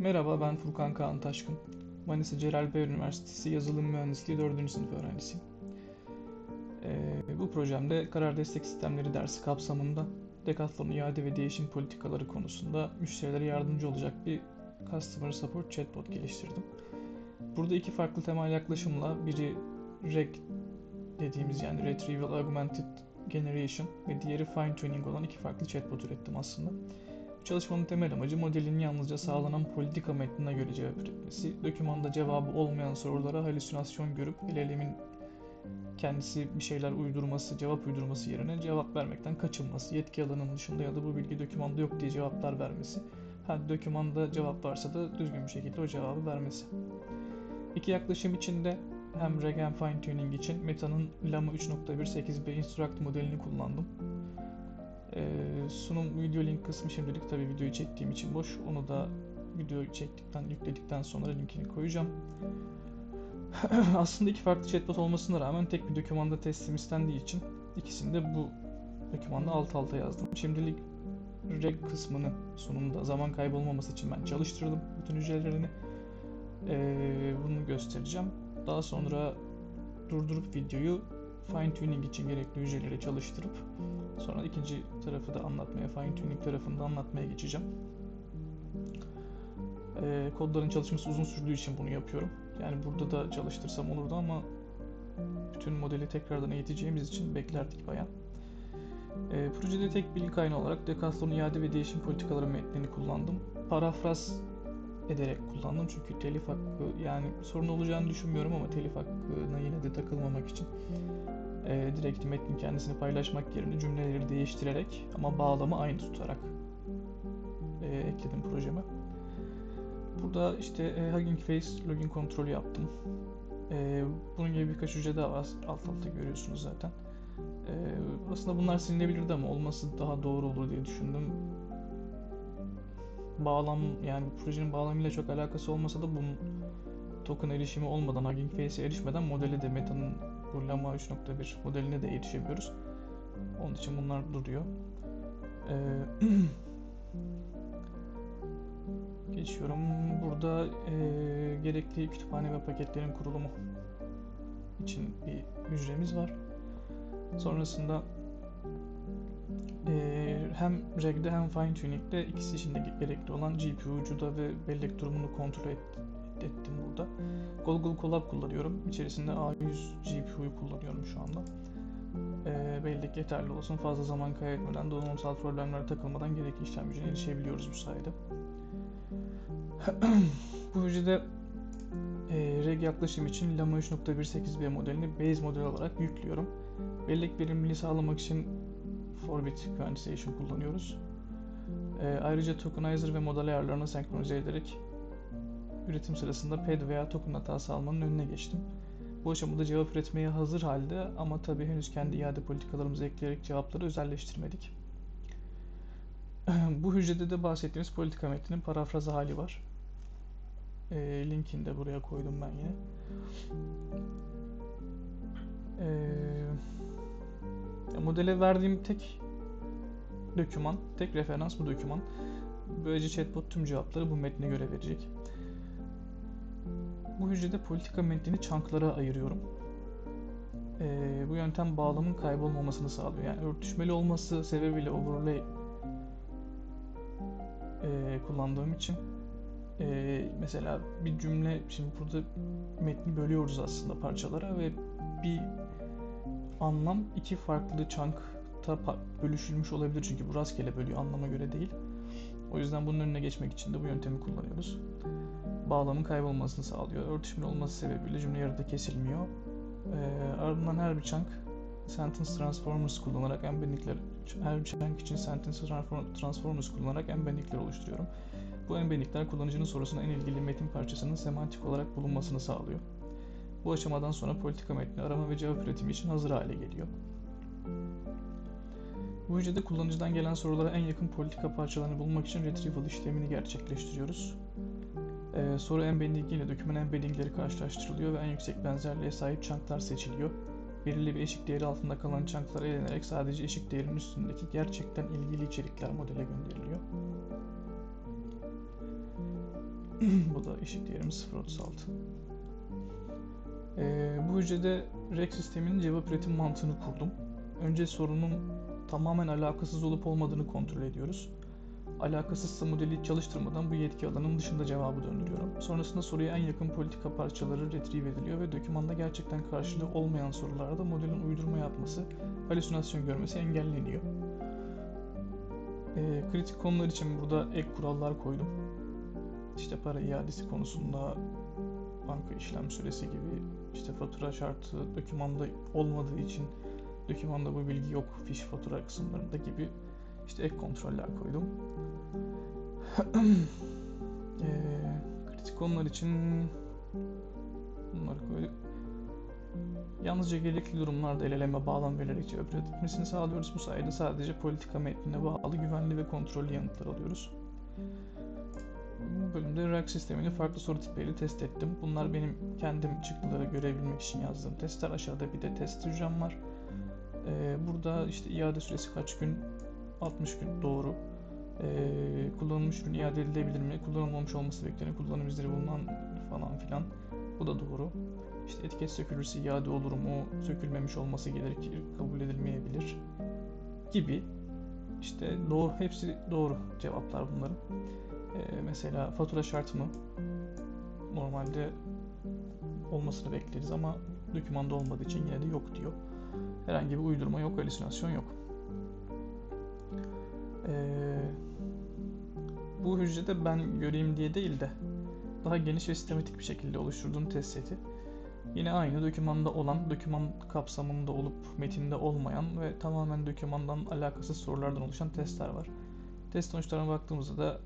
Merhaba ben Furkan Kaan Taşkın. Manisa Celal Bayar Üniversitesi Yazılım Mühendisliği 4. sınıf öğrencisiyim. Ee, bu projemde karar destek sistemleri dersi kapsamında Decathlon iade ve değişim politikaları konusunda müşterilere yardımcı olacak bir Customer Support Chatbot geliştirdim. Burada iki farklı temel yaklaşımla biri RAG dediğimiz yani Retrieval Augmented Generation ve diğeri Fine Tuning olan iki farklı chatbot ürettim aslında. Çalışmanın temel amacı modelin yalnızca sağlanan politika metnine göre cevap üretmesi, dokümanda cevabı olmayan sorulara halüsinasyon görüp el elemin kendisi bir şeyler uydurması, cevap uydurması yerine cevap vermekten kaçınması, yetki alanının dışında ya da bu bilgi dokümanda yok diye cevaplar vermesi, ha dokümanda cevap varsa da düzgün bir şekilde o cevabı vermesi. İki yaklaşım içinde hem Reg hem Fine Tuning için Meta'nın Llama 3.1.8b Instruct modelini kullandım. Ee, sunum video link kısmı şimdilik tabi videoyu çektiğim için boş. Onu da videoyu çektikten, yükledikten sonra linkini koyacağım. Aslında iki farklı chatbot olmasına rağmen tek bir dokümanda teslim istendiği için ikisini de bu dokümanda alt alta yazdım. Şimdilik reg kısmını sunumda zaman kaybolmaması için ben çalıştırdım bütün hücrelerini. Ee, bunu göstereceğim. Daha sonra durdurup videoyu fine tuning için gerekli hücreleri çalıştırıp sonra ikinci tarafı da anlatmaya, fine tuning tarafını da anlatmaya geçeceğim. Ee, kodların çalışması uzun sürdüğü için bunu yapıyorum. Yani burada da çalıştırsam olurdu ama bütün modeli tekrardan eğiteceğimiz için beklerdik bayağı. E, projede tek bilgi kaynağı olarak Decathlon iade ve değişim politikaları metnini kullandım. Parafraz ederek kullandım çünkü telif hakkı yani sorun olacağını düşünmüyorum ama telif hakkına yine de takılmamak için e, direkt metnin kendisini paylaşmak yerine cümleleri değiştirerek ama bağlamı aynı tutarak e, ekledim projeme. Burada işte e, Hugging Face login kontrolü yaptım. E, bunun gibi birkaç hücre daha var. Alt altta görüyorsunuz zaten. E, aslında bunlar silinebilirdi ama olması daha doğru olur diye düşündüm. Bağlam yani projenin bağlamıyla çok alakası olmasa da bunun token erişimi olmadan, Hugging Face'e erişmeden modele de Meta'nın bu Llama 3.1 modeline de erişemiyoruz. Onun için bunlar duruyor. Ee, geçiyorum. Burada e, gerekli kütüphane ve paketlerin kurulumu için bir hücremiz var. Sonrasında e, hem reg'de hem fine tuning'de ikisi için de gerekli olan GPU ucuda ve bellek durumunu kontrol et, ettim burada. Google Colab kullanıyorum. İçerisinde A100 GPU'yu kullanıyorum şu anda. E, bellek yeterli olsun. Fazla zaman kaybetmeden donanımsal problemlere takılmadan gerekli işlem gücüne erişebiliyoruz bu sayede. bu hücrede e, reg yaklaşım için Llama 3.1.8b modelini base model olarak yüklüyorum. Bellek verimliliği sağlamak için Forbit Quantization kullanıyoruz. E, ayrıca tokenizer ve model ayarlarını senkronize ederek üretim sırasında pad veya token hatası almanın önüne geçtim. Bu aşamada cevap üretmeye hazır halde ama tabii henüz kendi iade politikalarımızı ekleyerek cevapları özelleştirmedik. Bu hücrede de bahsettiğimiz politika metninin parafrazı hali var. E, linkini de buraya koydum ben yine. E, modele verdiğim tek doküman, tek referans bu doküman. Böylece chatbot tüm cevapları bu metne göre verecek. Bu hücrede politika metnini chunklara ayırıyorum. E, bu yöntem bağlamın kaybolmamasını sağlıyor. Yani örtüşmeli olması sebebiyle overlay e, kullandığım için e, mesela bir cümle şimdi burada metni bölüyoruz aslında parçalara ve bir anlam iki farklı chunk'ta bölüşülmüş olabilir çünkü bu rastgele bölüyor anlama göre değil. O yüzden bunun önüne geçmek için de bu yöntemi kullanıyoruz. Bağlamın kaybolmasını sağlıyor. Örtüşmeli olması sebebiyle cümle yarıda kesilmiyor. Ee, ardından her bir chunk sentence transformers kullanarak embedingler her bir chunk için sentence transformers kullanarak embedingler oluşturuyorum. Bu embedingler kullanıcının sorusuna en ilgili metin parçasının semantik olarak bulunmasını sağlıyor. Bu aşamadan sonra politika metni arama ve cevap üretimi için hazır hale geliyor. Bu hücrede kullanıcıdan gelen sorulara en yakın politika parçalarını bulmak için retrieval işlemini gerçekleştiriyoruz. Ee, soru embedding ile doküman embeddingleri karşılaştırılıyor ve en yüksek benzerliğe sahip chunklar seçiliyor. Belirli bir eşik değeri altında kalan chunklar elenerek sadece eşik değerinin üstündeki gerçekten ilgili içerikler modele gönderiliyor. Bu da eşik değerimiz 0.36. Ee, bu hücrede rek sisteminin cevap üretim mantığını kurdum. Önce sorunun tamamen alakasız olup olmadığını kontrol ediyoruz. Alakasızsa modeli çalıştırmadan bu yetki alanının dışında cevabı döndürüyorum. Sonrasında soruya en yakın politika parçaları retrieve ediliyor ve dokümanda gerçekten karşılığı olmayan sorularda modelin uydurma yapması, halüsinasyon görmesi engelleniyor. Ee, kritik konular için burada ek kurallar koydum. İşte para iadesi konusunda banka işlem süresi gibi işte fatura şartı dokümanda olmadığı için dokümanda bu bilgi yok fiş fatura kısımlarında gibi işte ek kontroller koydum. Eee, kritik konular için bunları koyduk. Yalnızca gerekli durumlarda el eleme bağlam verilerek cevap üretilmesini sağlıyoruz. Bu sayede sadece politika metnine bağlı güvenli ve kontrollü yanıtlar alıyoruz. Bu bölümde RAG sistemini farklı soru tipleriyle test ettim. Bunlar benim kendim çıktıları görebilmek için yazdığım testler. Aşağıda bir de test hücrem var. Ee, burada işte iade süresi kaç gün? 60 gün doğru. Ee, kullanılmış ürün iade edilebilir mi? Kullanılmamış olması beklenen kullanım izleri bulunan falan filan. Bu da doğru. İşte etiket sökülürse iade olur mu? Sökülmemiş olması gerekir, kabul edilmeyebilir gibi. İşte doğru, hepsi doğru cevaplar bunların. Ee, mesela fatura şart mı? Normalde olmasını bekleriz ama dokümanda olmadığı için yine de yok diyor. Herhangi bir uydurma yok, halüsinasyon yok. Ee, bu hücrede ben göreyim diye değil de daha geniş ve sistematik bir şekilde oluşturduğum test seti. Yine aynı dokümanda olan, doküman kapsamında olup metinde olmayan ve tamamen dokümandan alakasız sorulardan oluşan testler var. Test sonuçlarına baktığımızda da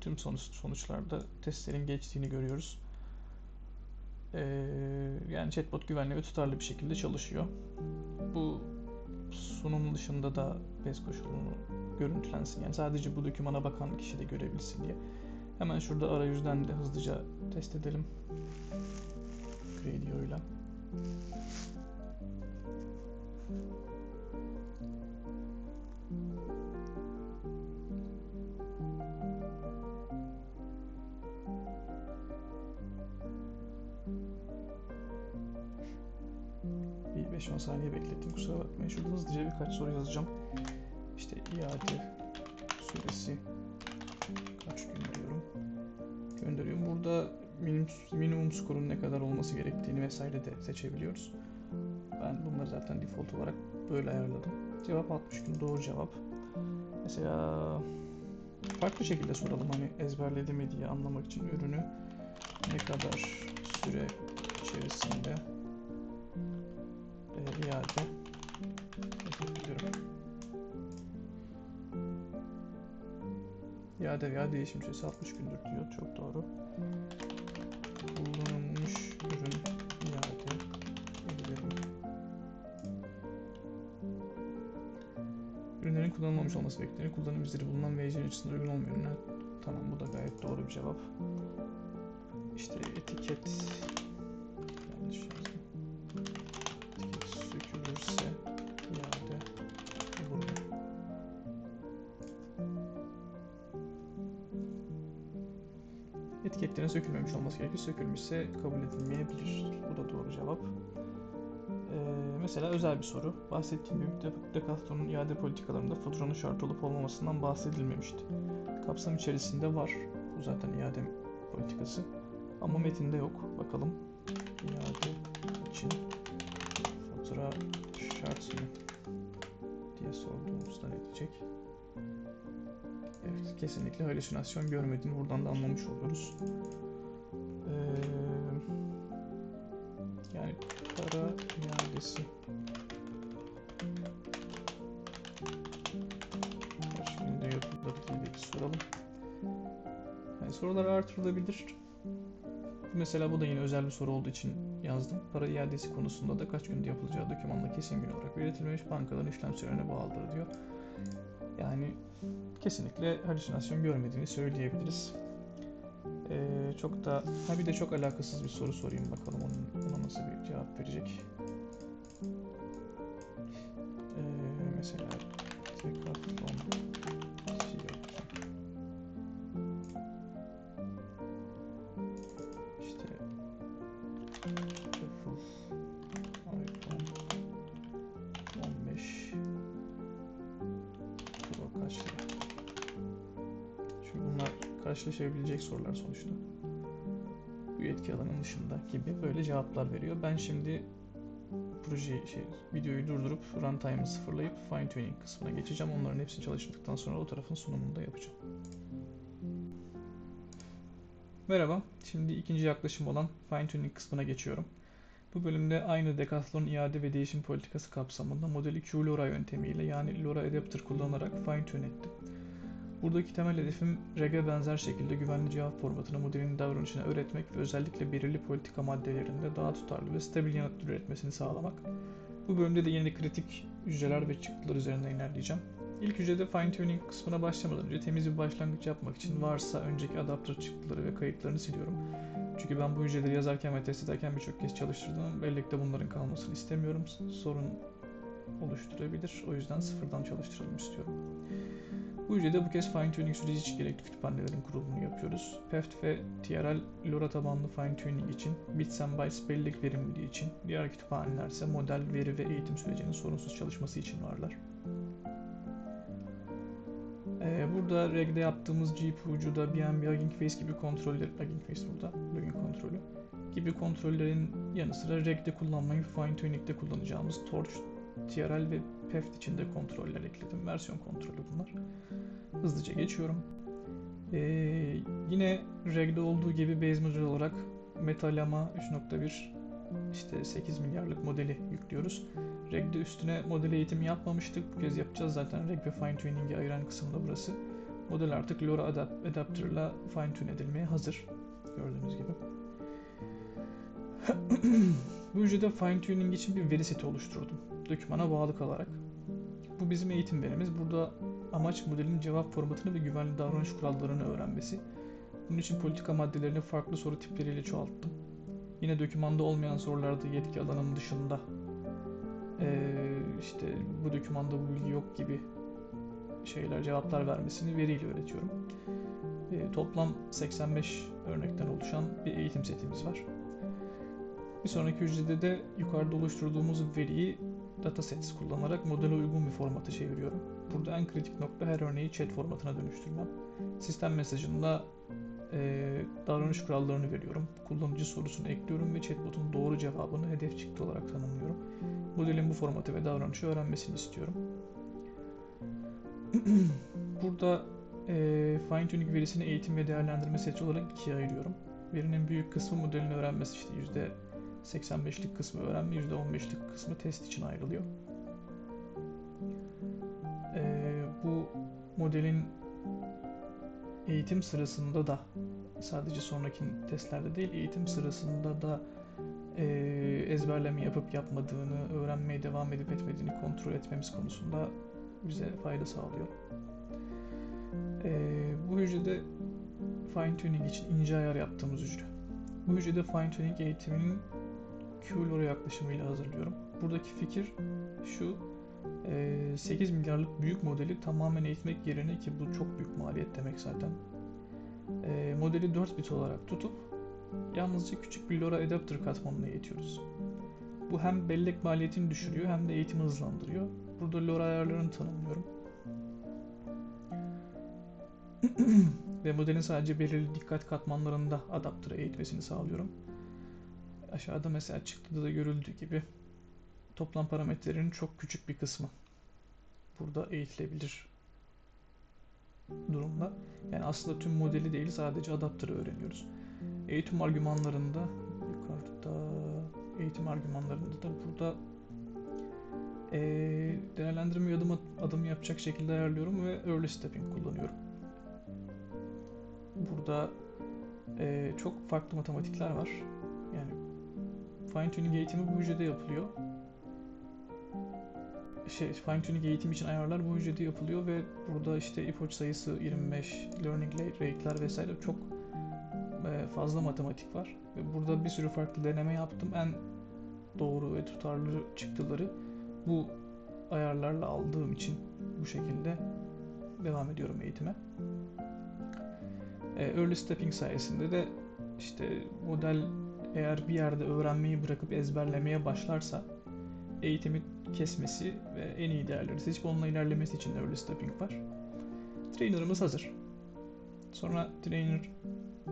tüm sonuç sonuçlarda testlerin geçtiğini görüyoruz. Ee, yani chatbot güvenli ve tutarlı bir şekilde çalışıyor. Bu sunum dışında da PES koşulunu görüntülensin. Yani sadece bu dokümana bakan kişi de görebilsin diye. Hemen şurada arayüzden de hızlıca test edelim. Radio ile. 5-10 saniye beklettim kusura bakmayın. Şurada hızlıca birkaç soru yazacağım. İşte iade süresi kaç gün diyorum. Gönderiyorum. Burada minimum, minimum skorun ne kadar olması gerektiğini vesaire de seçebiliyoruz. Ben bunları zaten default olarak böyle ayarladım. Cevap 60 gün doğru cevap. Mesela farklı şekilde soralım hani ezberledi mi diye anlamak için ürünü ne kadar süre içerisinde e, iade edebiliyorum. İade veya değişim süresi 60 gündür diyor. Çok doğru. Kullanılmış ürün iade edilebilir. Ürünlerin kullanılmamış olması beklenir. Kullanım izleri bulunan ve açısından uygun olmayan ürünler. Tamam bu da gayet doğru bir cevap. İşte etiket Etiketlerin sökülmemiş olması gerekir. Sökülmüşse kabul edilmeyebilir. Bu da doğru cevap. Ee, mesela özel bir soru. Bahsettiğim gibi de- Decathlon'un iade politikalarında faturanın şart olup olmamasından bahsedilmemişti. Kapsam içerisinde var. Bu zaten iade politikası. Ama metinde yok. Bakalım. İade için fatura şart mı? diye sorduğumuzda ne diyecek? Evet, kesinlikle halüsinasyon görmediğini buradan da anlamış oluyoruz. Ee, yani para iadesi diye bir soralım. Yani sorular artırılabilir. Mesela bu da yine özel bir soru olduğu için yazdım. Para iadesi konusunda da kaç günde yapılacağı dokümanda kesin gün olarak belirtilmemiş bankaların işlem sürelerine bağlıdır diyor. Yani kesinlikle halüsinasyon görmediğini söyleyebiliriz. Ee, çok da ha bir de çok alakasız bir soru sorayım bakalım onun, ona nasıl bir cevap verecek. Karşılaşabilecek sorular sonuçta. Bu yetki alanının dışında gibi böyle cevaplar veriyor. Ben şimdi projeyi şey videoyu durdurup runtime'ı sıfırlayıp fine tuning kısmına geçeceğim. Onların hepsini çalıştırdıktan sonra o tarafın sunumunu da yapacağım. Merhaba. Şimdi ikinci yaklaşım olan fine tuning kısmına geçiyorum. Bu bölümde aynı Decathlon iade ve değişim politikası kapsamında modeli Q-LoRa yöntemiyle yani LoRa adapter kullanarak fine tune ettim. Buradaki temel hedefim reg'e benzer şekilde güvenli cevap formatını modelin davranışına öğretmek ve özellikle belirli politika maddelerinde daha tutarlı ve stabil yanıt üretmesini sağlamak. Bu bölümde de yeni kritik hücreler ve çıktılar üzerinden ilerleyeceğim. İlk hücrede fine tuning kısmına başlamadan önce temiz bir başlangıç yapmak için varsa önceki adaptör çıktıları ve kayıtlarını siliyorum. Çünkü ben bu hücreleri yazarken ve test ederken birçok kez çalıştırdım. Bellikte bunların kalmasını istemiyorum. Sorun oluşturabilir. O yüzden sıfırdan çalıştıralım istiyorum. Bu hücrede bu kez fine tuning süreci için gerekli kütüphanelerin kurulumunu yapıyoruz. PEFT ve TRL LoRa tabanlı fine tuning için, Bits and Bytes bellek verimliliği için, diğer kütüphaneler ise model, veri ve eğitim sürecinin sorunsuz çalışması için varlar. Ee, burada reg'de yaptığımız GPU'cuda BNB Hugging Face gibi kontroller, Hugging Face burada, login kontrolü gibi kontrollerin yanı sıra reg'de kullanmayı fine tuning'de kullanacağımız Torch, TRL ve PEFT için de kontroller ekledim. Versiyon kontrolü bunlar. Hızlıca geçiyorum. Ee, yine reg'de olduğu gibi base modül olarak Metalama 3.1 işte 8 milyarlık modeli yüklüyoruz. Reg'de üstüne model eğitimi yapmamıştık. Bu kez yapacağız zaten. Reg fine tuning'i ayıran kısım da burası. Model artık LoRa adap adapter'la fine tune edilmeye hazır. Gördüğünüz gibi. Bu hücrede fine tuning için bir veri seti oluşturdum. Dokümana bağlı kalarak. Bu bizim eğitim verimiz. Burada amaç modelin cevap formatını ve güvenli davranış kurallarını öğrenmesi. Bunun için politika maddelerini farklı soru tipleriyle çoğalttım. Yine dokümanda olmayan sorularda yetki alanının dışında ee, işte bu dokümanda bu bilgi yok gibi şeyler cevaplar vermesini veriyle öğretiyorum. E, toplam 85 örnekten oluşan bir eğitim setimiz var. Bir sonraki hücrede de yukarıda oluşturduğumuz veriyi datasets kullanarak modele uygun bir formata çeviriyorum. Burada en kritik nokta her örneği chat formatına dönüştürmem. Sistem mesajında e, davranış kurallarını veriyorum. Kullanıcı sorusunu ekliyorum ve chatbot'un doğru cevabını hedef çıktı olarak tanımlıyorum. Modelin bu formatı ve davranışı öğrenmesini istiyorum. Burada e, fine tuning verisini eğitim ve değerlendirme seti olarak ikiye ayırıyorum. Verinin büyük kısmı modelin öğrenmesi işte %85'lik kısmı öğrenme, %15'lik kısmı test için ayrılıyor. E, bu modelin eğitim sırasında da sadece sonraki testlerde değil eğitim sırasında da e, ezberleme yapıp yapmadığını, öğrenmeye devam edip etmediğini kontrol etmemiz konusunda bize fayda sağlıyor. E, bu hücrede fine tuning için ince ayar yaptığımız hücre. Bu hücrede fine tuning eğitiminin Q-LoRa yaklaşımıyla hazırlıyorum. Buradaki fikir şu, 8 milyarlık büyük modeli tamamen eğitmek yerine ki bu çok büyük maliyet demek zaten. Modeli 4 bit olarak tutup yalnızca küçük bir LoRa adapter katmanına eğitiyoruz. Bu hem bellek maliyetini düşürüyor hem de eğitimi hızlandırıyor. Burada LoRa ayarlarını tanımlıyorum. Ve modelin sadece belirli dikkat katmanlarında adaptörü eğitmesini sağlıyorum. Aşağıda mesela çıktıda da görüldüğü gibi toplam parametrelerinin çok küçük bir kısmı burada eğitilebilir durumda. Yani aslında tüm modeli değil sadece adaptörü öğreniyoruz. Eğitim argümanlarında yukarıda eğitim argümanlarında da burada e, değerlendirme adım adım yapacak şekilde ayarlıyorum ve early stepping kullanıyorum. Burada e, çok farklı matematikler var. Fine tuning eğitimi bu hücrede yapılıyor. Şey, fine tuning eğitim için ayarlar bu hücrede yapılıyor ve burada işte ipuç sayısı 25, learning rate'ler vesaire çok fazla matematik var. Ve burada bir sürü farklı deneme yaptım. En doğru ve tutarlı çıktıları bu ayarlarla aldığım için bu şekilde devam ediyorum eğitime. Early stepping sayesinde de işte model eğer bir yerde öğrenmeyi bırakıp ezberlemeye başlarsa eğitimi kesmesi ve en iyi değerleri seçip onunla ilerlemesi için early stepping var. Trainer'ımız hazır. Sonra trainer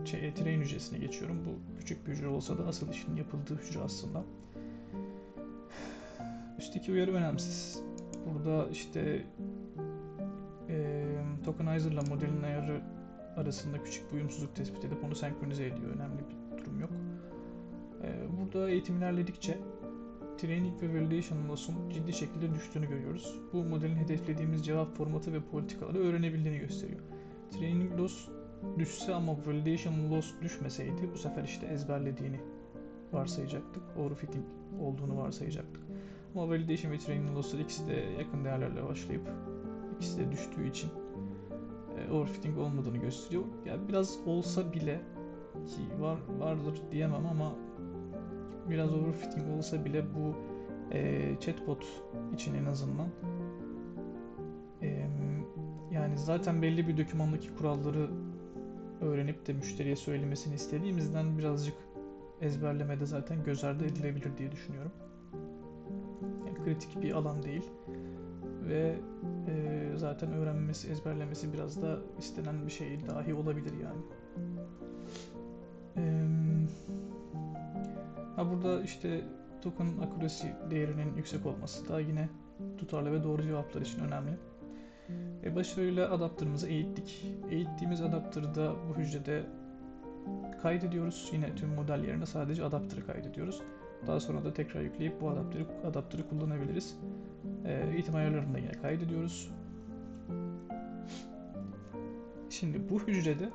şey, train hücresine geçiyorum. Bu küçük bir hücre olsa da asıl işin yapıldığı hücre aslında. Üstteki uyarı önemsiz. Burada işte e, tokenizer ile modelin ayarı arasında küçük bir uyumsuzluk tespit edip onu senkronize ediyor. Önemli bir burada eğitim ilerledikçe training ve validation loss'un ciddi şekilde düştüğünü görüyoruz. Bu modelin hedeflediğimiz cevap formatı ve politikaları öğrenebildiğini gösteriyor. Training loss düşse ama validation loss düşmeseydi bu sefer işte ezberlediğini varsayacaktık. Overfitting olduğunu varsayacaktık. Ama validation ve training loss'lar ikisi de yakın değerlerle başlayıp ikisi de düştüğü için e, overfitting olmadığını gösteriyor. Yani biraz olsa bile ki var vardır diyemem ama biraz overfitting olsa bile bu e, chatbot için en azından e, yani zaten belli bir dokümandaki kuralları öğrenip de müşteriye söylemesini istediğimizden birazcık ezberlemede zaten göz ardı edilebilir diye düşünüyorum. Yani kritik bir alan değil ve e, zaten öğrenmesi, ezberlemesi biraz da istenen bir şey dahi olabilir yani. Burada işte token accuracy değerinin yüksek olması da yine tutarlı ve doğru cevaplar için önemli. E, başarıyla adaptörümüzü eğittik. Eğittiğimiz adaptörü da bu hücrede kaydediyoruz. Yine tüm model yerine sadece adaptörü kaydediyoruz. Daha sonra da tekrar yükleyip bu adaptörü, adaptörü kullanabiliriz. E, eğitim ayarlarını da yine kaydediyoruz. Şimdi bu hücrede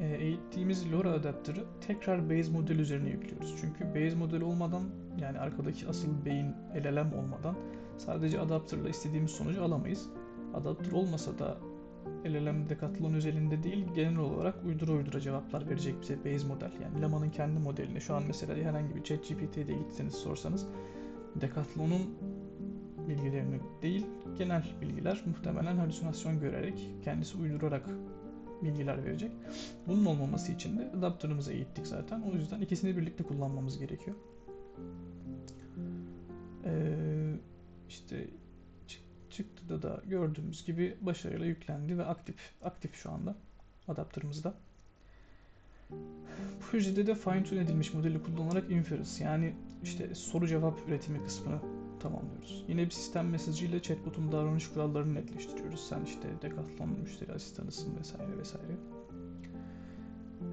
eğittiğimiz LoRa adaptörü tekrar base model üzerine yüklüyoruz. Çünkü base model olmadan yani arkadaki asıl beyin LLM olmadan sadece adaptörle istediğimiz sonucu alamayız. Adaptör olmasa da LLM Decathlon özelinde değil genel olarak uydura uydura cevaplar verecek bize base model. Yani Lama'nın kendi modelini şu an mesela herhangi bir ChatGPT'ye gitseniz sorsanız Decathlon'un bilgilerini değil genel bilgiler muhtemelen halüsinasyon görerek kendisi uydurarak bilgiler verecek. Bunun olmaması için de adaptörümüzü eğittik zaten. O yüzden ikisini birlikte kullanmamız gerekiyor. Ee, işte çıktıda da gördüğümüz gibi başarıyla yüklendi ve aktif aktif şu anda adaptörümüzde. Hücrede de fine tune edilmiş modeli kullanarak inference yani işte soru cevap üretimi kısmını tamamlıyoruz. Yine bir sistem mesajıyla chatbot'un davranış kurallarını netleştiriyoruz. Sen işte Decathlon müşteri asistanısın vesaire vesaire.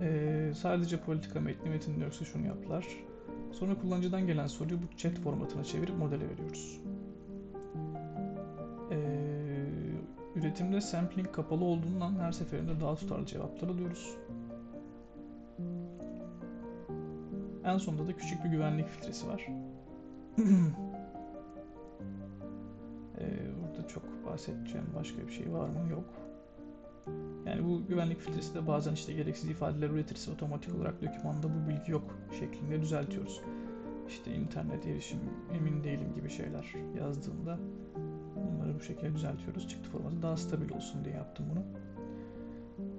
Ee, sadece politika metni metinde yoksa şunu yaptılar. Sonra kullanıcıdan gelen soruyu bu chat formatına çevirip modele veriyoruz. Ee, üretimde sampling kapalı olduğundan her seferinde daha tutarlı cevaplar alıyoruz. En sonunda da küçük bir güvenlik filtresi var. bahsedeceğim başka bir şey var mı? Yok. Yani bu güvenlik filtresi de bazen işte gereksiz ifadeler üretirse otomatik olarak dokümanda bu bilgi yok şeklinde düzeltiyoruz. İşte internet erişim emin değilim gibi şeyler yazdığında bunları bu şekilde düzeltiyoruz. Çıktı formatı daha stabil olsun diye yaptım bunu.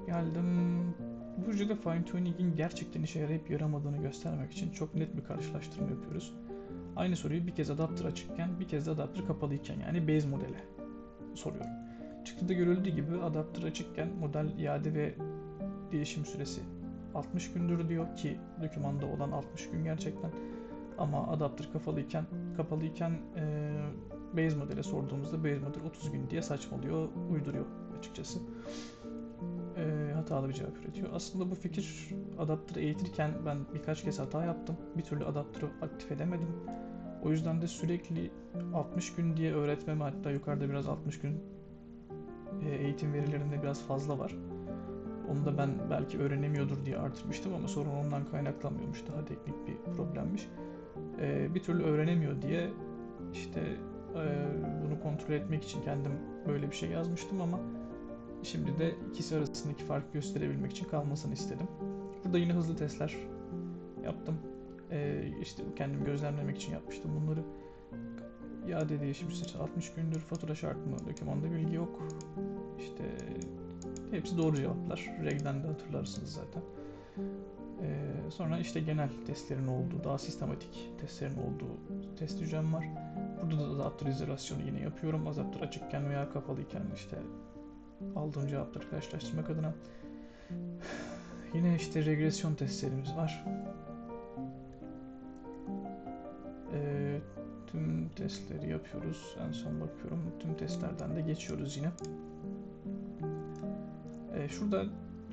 Geldim bu hücrede fine tuning'in gerçekten işe yarayıp yaramadığını göstermek için çok net bir karşılaştırma yapıyoruz. Aynı soruyu bir kez adaptör açıkken bir kez de adaptör kapalıyken yani base modele soruyorum. Çıktıda görüldüğü gibi adaptör açıkken model iade ve değişim süresi 60 gündür diyor ki dokümanda olan 60 gün gerçekten. Ama adaptör kapalıyken kapalıyken e, base modele sorduğumuzda base model 30 gün diye saçmalıyor, uyduruyor açıkçası. E, hatalı bir cevap üretiyor. Aslında bu fikir adaptörü eğitirken ben birkaç kez hata yaptım. Bir türlü adaptörü aktif edemedim. O yüzden de sürekli 60 gün diye öğretmeme hatta yukarıda biraz 60 gün eğitim verilerinde biraz fazla var. Onu da ben belki öğrenemiyordur diye artırmıştım ama sorun ondan kaynaklanmıyormuş. Daha teknik bir problemmiş. Ee, bir türlü öğrenemiyor diye işte e, bunu kontrol etmek için kendim böyle bir şey yazmıştım ama şimdi de ikisi arasındaki farkı gösterebilmek için kalmasını istedim. Burada yine hızlı testler yaptım. Ee, işte kendim gözlemlemek için yapmıştım bunları. İade süresi 60 gündür. Fatura şart mı? Dokümanda bilgi yok. İşte hepsi doğru cevaplar. Reg'den de hatırlarsınız zaten. Ee, sonra işte genel testlerin olduğu, daha sistematik testlerin olduğu test hücrem var. Burada da adaptör izolasyonu yine yapıyorum. Adaptör açıkken veya kapalıyken işte aldığım cevapları karşılaştırmak adına. Yine işte regresyon testlerimiz var. Testleri yapıyoruz. En son bakıyorum. Tüm testlerden de geçiyoruz yine. Ee, şurada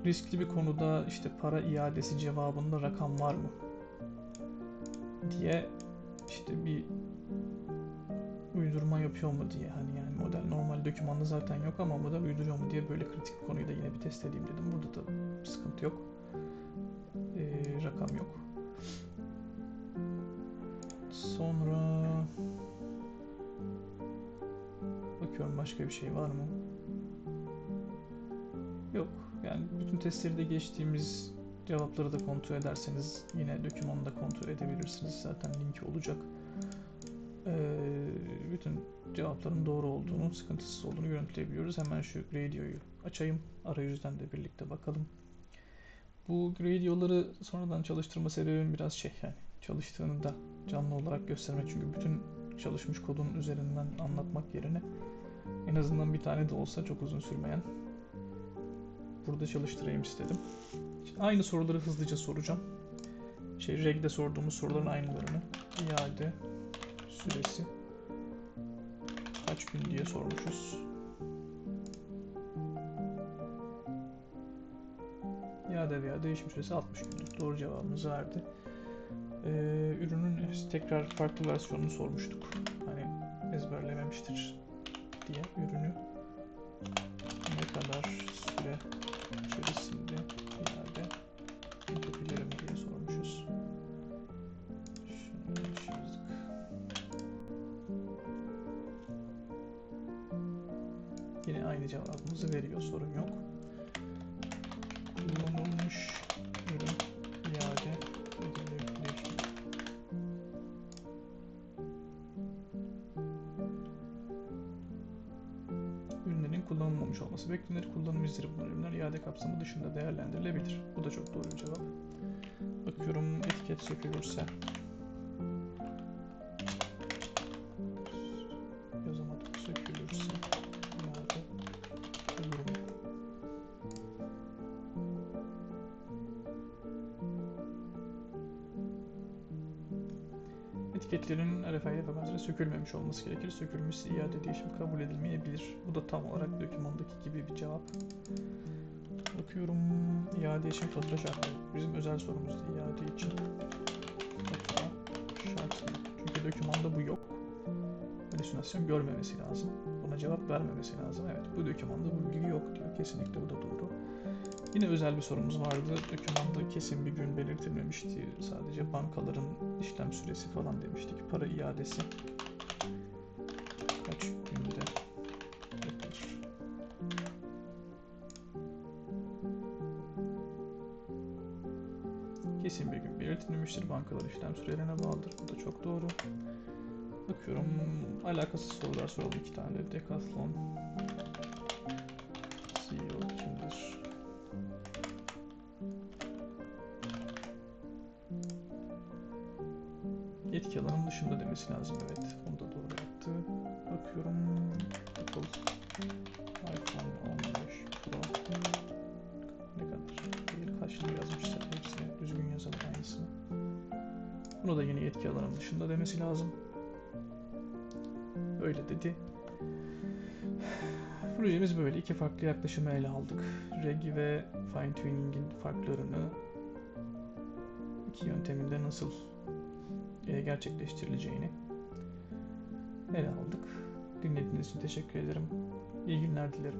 riskli bir konuda işte para iadesi cevabında rakam var mı? diye işte bir uydurma yapıyor mu diye hani yani model normal dokümanda zaten yok ama model uyduruyor mu diye böyle kritik bir konuyu da yine bir test edeyim dedim. Burada da sıkıntı yok. Ee, rakam yok. Sonra başka bir şey var mı? Yok. Yani bütün testleri de geçtiğimiz cevapları da kontrol ederseniz yine dokümanı da kontrol edebilirsiniz. Zaten linki olacak. Ee, bütün cevapların doğru olduğunu, sıkıntısız olduğunu görüntüleyebiliyoruz. Hemen şu Gradio'yu açayım. Arayüzden de birlikte bakalım. Bu Gradio'ları sonradan çalıştırma sebebim biraz şey yani çalıştığını da canlı olarak göstermek. Çünkü bütün çalışmış kodun üzerinden anlatmak yerine en azından bir tane de olsa çok uzun sürmeyen burada çalıştırayım istedim. Aynı soruları hızlıca soracağım. Şey reg'de sorduğumuz soruların aynılarını. İade süresi kaç gün diye sormuşuz. İade veya değişim süresi 60 gündür. Doğru cevabımızı verdi. Ee, ürünün tekrar farklı versiyonunu sormuştuk. Hani ezberlememiştir diye ürünü ne kadar süre içerisinde iade edebilirim diye sormuşuz. Şunu yazdık. Yine aynı cevabımızı veriyor sorun yok. Kullanılmış olması beklenir. Kullanım izleri bulunan ürünler iade kapsamı dışında değerlendirilebilir. Bu da çok doğru bir cevap. Bakıyorum etiket sökülürse. Sökülmemiş olması gerekir. Sökülmüşse iade değişim kabul edilmeyebilir. Bu da tam olarak dokümandaki gibi bir cevap. Bakıyorum iade için fatura şartı. Bizim özel sorumuzda iade için fatura şartı. Çünkü dokümanda bu yok. Halüsinasyon görmemesi lazım. Buna cevap vermemesi lazım. Evet bu dokümanda bu bilgi yok diyor. Kesinlikle bu da doğru. Yine özel bir sorumuz vardı. Dokümanda kesin bir gün belirtilmemişti. Sadece bankaların işlem süresi falan demiştik. Para iadesi belirtilmemiştir. Bankaların işlem sürelerine bağlıdır. Bu da çok doğru. Bakıyorum alakasız sorular soralım iki tane. Decathlon CEO kimdir? Yetki alanım dışında demesi lazım evet. Demesi lazım. Öyle dedi. Projemiz böyle. iki farklı yaklaşımı ele aldık. Regi ve fine tuning'in farklarını iki yönteminde nasıl e, gerçekleştirileceğini ele aldık. Dinlediğiniz için teşekkür ederim. İyi günler dilerim.